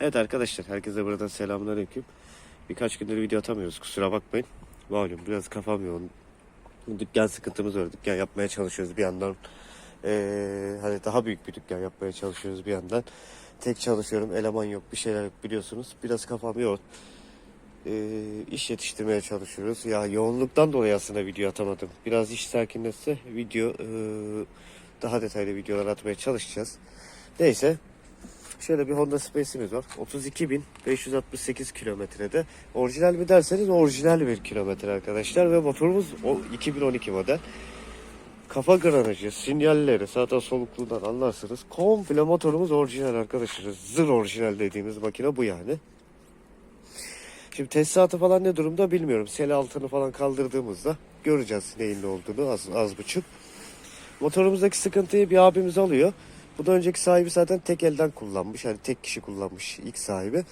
Evet arkadaşlar herkese buradan selamünaleyküm. Birkaç gündür video atamıyoruz kusura bakmayın. Malum biraz kafam yoğun. Dükkan sıkıntımız var. Dükkan yapmaya çalışıyoruz bir yandan. Ee, hani daha büyük bir dükkan yapmaya çalışıyoruz bir yandan. Tek çalışıyorum eleman yok bir şeyler yok biliyorsunuz. Biraz kafam yoğun. Ee, iş yetiştirmeye çalışıyoruz. Ya yoğunluktan dolayı aslında video atamadım. Biraz iş sakinleşse video e, daha detaylı videolar atmaya çalışacağız. Neyse Şöyle bir Honda Space'imiz var. 32.568 kilometrede. Orijinal mi derseniz orijinal bir kilometre arkadaşlar. Ve motorumuz o 2012 model. Kafa granajı, sinyalleri, zaten solukluğundan anlarsınız. Komple motorumuz orijinal arkadaşlar. Zır orijinal dediğimiz makine bu yani. Şimdi tesisatı falan ne durumda bilmiyorum. Sel altını falan kaldırdığımızda göreceğiz neyin ne olduğunu az, az buçuk. Motorumuzdaki sıkıntıyı bir abimiz alıyor. Bundan önceki sahibi zaten tek elden kullanmış. Yani tek kişi kullanmış ilk sahibi.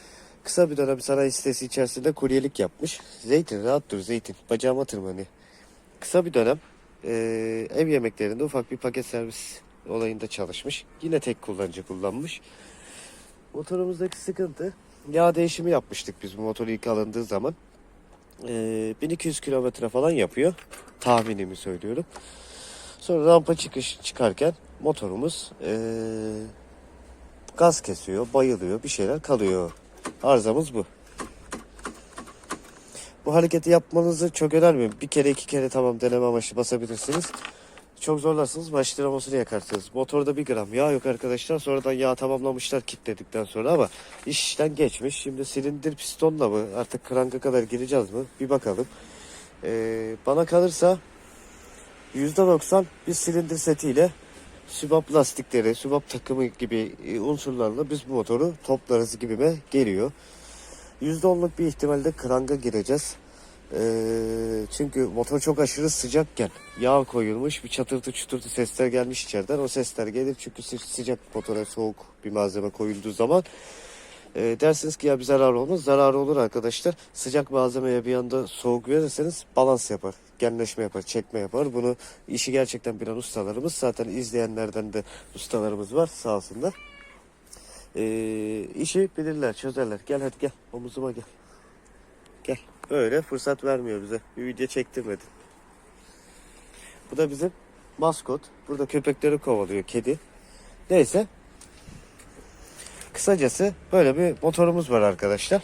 Kısa bir dönem sanayi sitesi içerisinde kuryelik yapmış. Zeytin rahat dur zeytin. Bacağıma tırmanıyor. Kısa bir dönem eee, ev yemeklerinde ufak bir paket servis olayında çalışmış. Yine tek kullanıcı kullanmış. Motorumuzdaki sıkıntı yağ değişimi yapmıştık biz bu motor ilk alındığı zaman. Eee 1200 kilometre falan yapıyor. Tahminimi söylüyorum. Sonra rampa çıkış çıkarken motorumuz eee, gaz kesiyor, bayılıyor, bir şeyler kalıyor. Arızamız bu. Bu hareketi yapmanızı çok önermiyorum. Bir kere iki kere tamam deneme amaçlı basabilirsiniz. Çok zorlarsınız baş dinamosunu yakarsınız. Motorda bir gram yağ yok arkadaşlar. Sonradan yağ tamamlamışlar kilitledikten sonra ama iş işten geçmiş. Şimdi silindir pistonla mı artık kranka kadar gireceğiz mi? Bir bakalım. Ee, bana kalırsa %90 bir silindir setiyle sübap lastikleri, sübap takımı gibi e, unsurlarla biz bu motoru toplarız gibime geliyor. %10'luk bir ihtimalle kranga gireceğiz. Ee, çünkü motor çok aşırı sıcakken yağ koyulmuş bir çatırtı çuturtu sesler gelmiş içeriden. O sesler gelir çünkü sı- sıcak motora soğuk bir malzeme koyulduğu zaman e, dersiniz ki ya bir zarar olmaz. Zararı olur arkadaşlar. Sıcak malzemeye bir anda soğuk verirseniz balans yapar. Genleşme yapar, çekme yapar. Bunu işi gerçekten bilen ustalarımız. Zaten izleyenlerden de ustalarımız var sağ olsunlar. E, işi bilirler, çözerler. Gel hadi gel. Omuzuma gel. Gel. Böyle fırsat vermiyor bize. Bir video çektirmedi. Bu da bizim maskot. Burada köpekleri kovalıyor kedi. Neyse. Kısacası böyle bir motorumuz var arkadaşlar.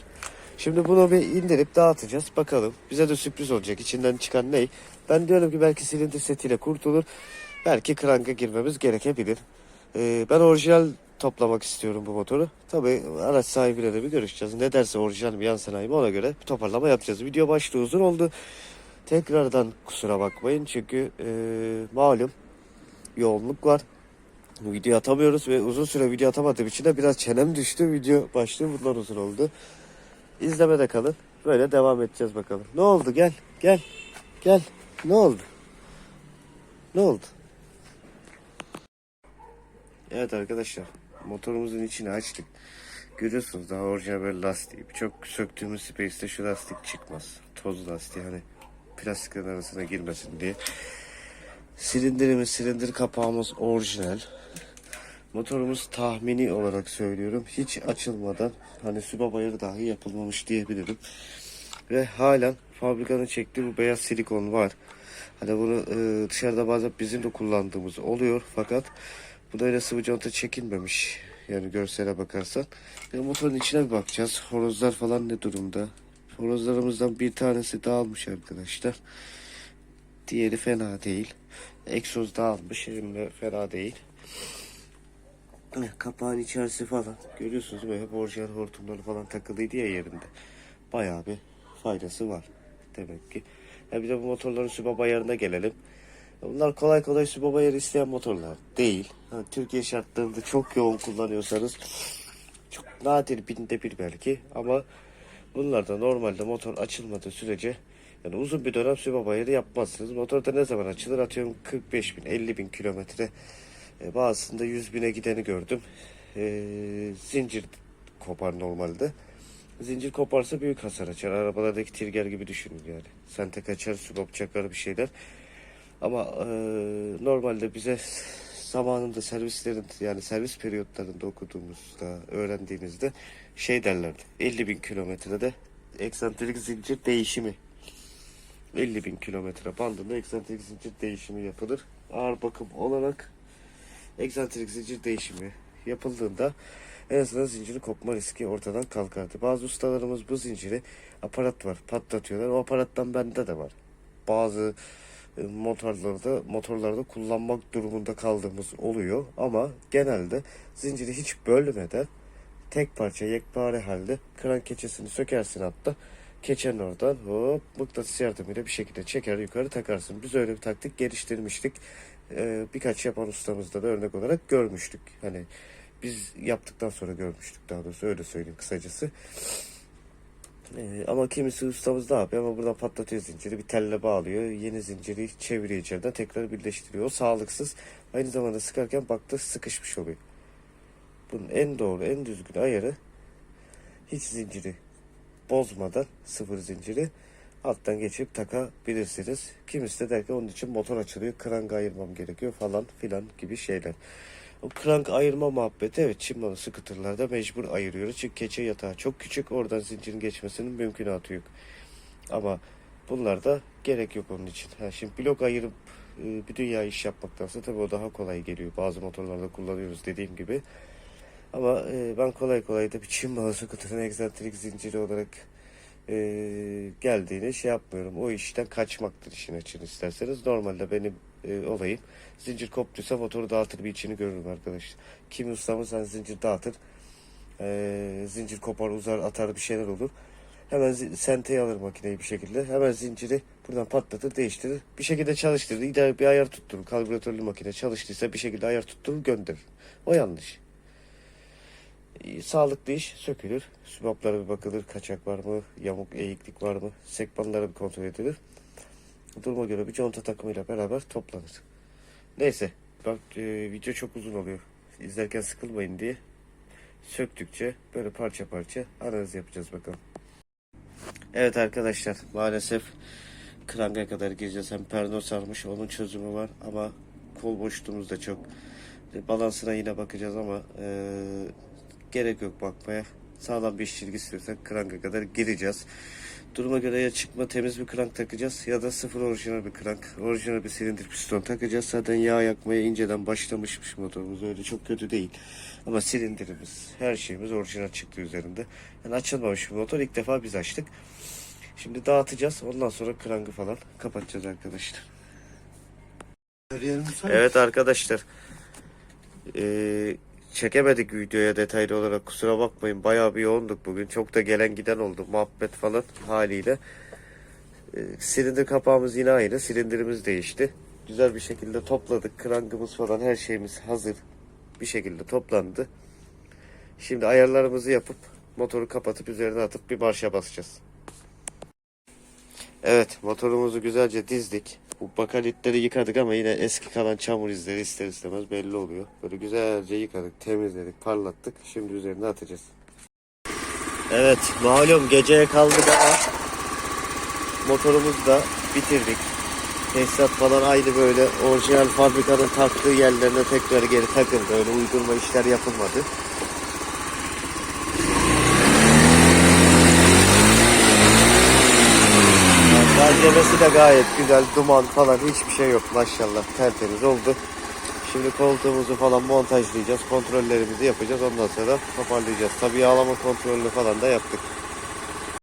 Şimdi bunu bir indirip dağıtacağız. Bakalım. Bize de sürpriz olacak. İçinden çıkan ne? Ben diyorum ki belki silindir setiyle kurtulur. Belki kranka girmemiz gerekebilir. Ee, ben orijinal toplamak istiyorum bu motoru. Tabii araç sahibiyle de bir görüşeceğiz. Ne derse orijinal mi yan sanayi mi ona göre bir toparlama yapacağız. Video başlığı uzun oldu. Tekrardan kusura bakmayın çünkü e, malum yoğunluk var. Video atamıyoruz ve uzun süre video atamadığım için de biraz çenem düştü. Video başlığı bundan uzun oldu. İzlemede kalın. Böyle devam edeceğiz bakalım. Ne oldu? Gel. Gel. Gel. Ne oldu? Ne oldu? Evet arkadaşlar. Motorumuzun içini açtık. Görüyorsunuz daha orijinal böyle lastiği. Çok söktüğümüz Space'te şu lastik çıkmaz. Toz lastiği hani plastiklerin arasına girmesin diye. Silindirimiz, silindir kapağımız orijinal. Motorumuz tahmini olarak söylüyorum. Hiç açılmadan hani süba bayırı dahi yapılmamış diyebilirim. Ve halen fabrikanın çektiği bu beyaz silikon var. Hani bunu e, dışarıda bazen bizim de kullandığımız oluyor. Fakat bu da öyle sıvı conta çekilmemiş. Yani görsele bakarsan. E, motorun içine bir bakacağız. Horozlar falan ne durumda? Horozlarımızdan bir tanesi dağılmış arkadaşlar. Diğeri fena değil. Egzoz dağılmış. Hem de fena değil. Eh, Kapağın içerisi falan. Görüyorsunuz? Hep orijinal hortumları falan takılıydı ya yerinde. Bayağı bir faydası var. Demek ki. Ya bir de bu motorların sübap ayarına gelelim. Bunlar kolay kolay sübap ayarı isteyen motorlar değil. Ha, Türkiye şartlarında çok yoğun kullanıyorsanız çok nadir binde bir belki ama bunlarda normalde motor açılmadığı sürece yani uzun bir dönem sübap ayarı yapmazsınız. Motorda ne zaman açılır atıyorum 45 bin 50 bin kilometre e, bazısında 100 bine gideni gördüm. E, zincir kopar normalde. Zincir koparsa büyük hasar açar. Arabalardaki tirger gibi düşünün yani. Sente kaçar, sübap çakar bir şeyler. Ama e, normalde bize zamanında servislerin yani servis periyotlarında okuduğumuzda öğrendiğimizde şey derlerdi 50 bin kilometrede eksantrik zincir değişimi 50 bin kilometre bandında eksantrik zincir değişimi yapılır. Ağır bakım olarak eksantrik zincir değişimi yapıldığında en azından zincirin kopma riski ortadan kalkardı. Bazı ustalarımız bu zinciri aparat var patlatıyorlar. O aparattan bende de var. Bazı e, motorlarda motorlarda kullanmak durumunda kaldığımız oluyor ama genelde zinciri hiç bölmeden tek parça yekpare halde kran keçesini sökersin hatta keçenin oradan hop mıknatıs yardımıyla bir şekilde çeker yukarı takarsın. Biz öyle bir taktik geliştirmiştik. Ee, birkaç yapan ustamızda da örnek olarak görmüştük. Hani biz yaptıktan sonra görmüştük daha doğrusu öyle söyleyeyim kısacası. Ee, ama kimisi ustamız ne yapıyor? Ama buradan patlatıyor zinciri, bir telle bağlıyor. Yeni zinciri çeviriyor içeriden tekrar birleştiriyor. O sağlıksız. Aynı zamanda sıkarken baktı sıkışmış oluyor. Bunun en doğru, en düzgün ayarı hiç zinciri bozmadan sıfır zinciri alttan geçip takabilirsiniz. Kimisi de der ki onun için motor açılıyor, krank ayırmam gerekiyor falan filan gibi şeyler. O krank ayırma muhabbeti evet çimmalı skuterlarda mecbur ayırıyoruz. Çünkü keçe yatağı çok küçük oradan zincirin geçmesinin mümkünatı yok. Ama bunlarda gerek yok onun için. Ha, şimdi blok ayırıp e, bir dünya iş yapmaktansa tabii o daha kolay geliyor. Bazı motorlarda kullanıyoruz dediğim gibi. Ama e, ben kolay kolay da bir Çin malı skuterın egzantrik zinciri olarak e, geldiğini şey yapmıyorum. O işten kaçmaktır işin açını isterseniz. Normalde benim e, olayım zincir koptuysa motoru dağıtır bir içini görürüm arkadaşlar. Kimi ustamız hani zincir dağıtır. E, zincir kopar uzar atar bir şeyler olur. Hemen senteye alır makineyi bir şekilde. Hemen zinciri buradan patlatır değiştirir. Bir şekilde çalıştırır. İdeal bir ayar tutturur. Kalibratorlu makine çalıştıysa bir şekilde ayar tutturur gönderir. O yanlış. Sağlıklı iş sökülür. Sübaplara bir bakılır. Kaçak var mı? Yamuk eğiklik var mı? Sekmanlara bir kontrol edilir. Duruma göre bir conta takımıyla beraber toplanır. Neyse. Bak e, video çok uzun oluyor. İzlerken sıkılmayın diye söktükçe böyle parça parça analiz yapacağız bakalım. Evet arkadaşlar maalesef kranga kadar gireceğiz. Hem perno sarmış onun çözümü var ama kol boşluğumuz da çok. E, Balansına yine bakacağız ama e, gerek yok bakmaya. Sağlam bir çizgi istiyorsak kranga kadar gireceğiz. Duruma göre ya çıkma temiz bir krank takacağız ya da sıfır orijinal bir krank. Orijinal bir silindir piston takacağız. Zaten yağ yakmaya inceden başlamışmış motorumuz. Öyle çok kötü değil. Ama silindirimiz, her şeyimiz orijinal çıktı üzerinde. Yani açılmamış bir motor. İlk defa biz açtık. Şimdi dağıtacağız. Ondan sonra krangı falan kapatacağız arkadaşlar. Evet arkadaşlar. Ee, çekemedik videoya detaylı olarak kusura bakmayın. Bayağı bir yoğunduk bugün. Çok da gelen giden oldu. Muhabbet falan haliyle. Ee, silindir kapağımız yine aynı. Silindirimiz değişti. Güzel bir şekilde topladık. Krangımız falan her şeyimiz hazır. Bir şekilde toplandı. Şimdi ayarlarımızı yapıp motoru kapatıp üzerine atıp bir marşa basacağız. Evet motorumuzu güzelce dizdik. Bu bakalitleri yıkadık ama yine eski kalan çamur izleri ister istemez belli oluyor. Böyle güzelce yıkadık, temizledik, parlattık. Şimdi üzerine atacağız. Evet malum geceye kaldık ama motorumuzu da bitirdik. Tesisat falan aynı böyle orijinal fabrikanın taktığı yerlerine tekrar geri takıldı. Öyle uydurma işler yapılmadı. Malzemesi de gayet güzel. Duman falan hiçbir şey yok maşallah. Tertemiz oldu. Şimdi koltuğumuzu falan montajlayacağız. Kontrollerimizi yapacağız. Ondan sonra toparlayacağız. Tabii yağlama kontrolünü falan da yaptık.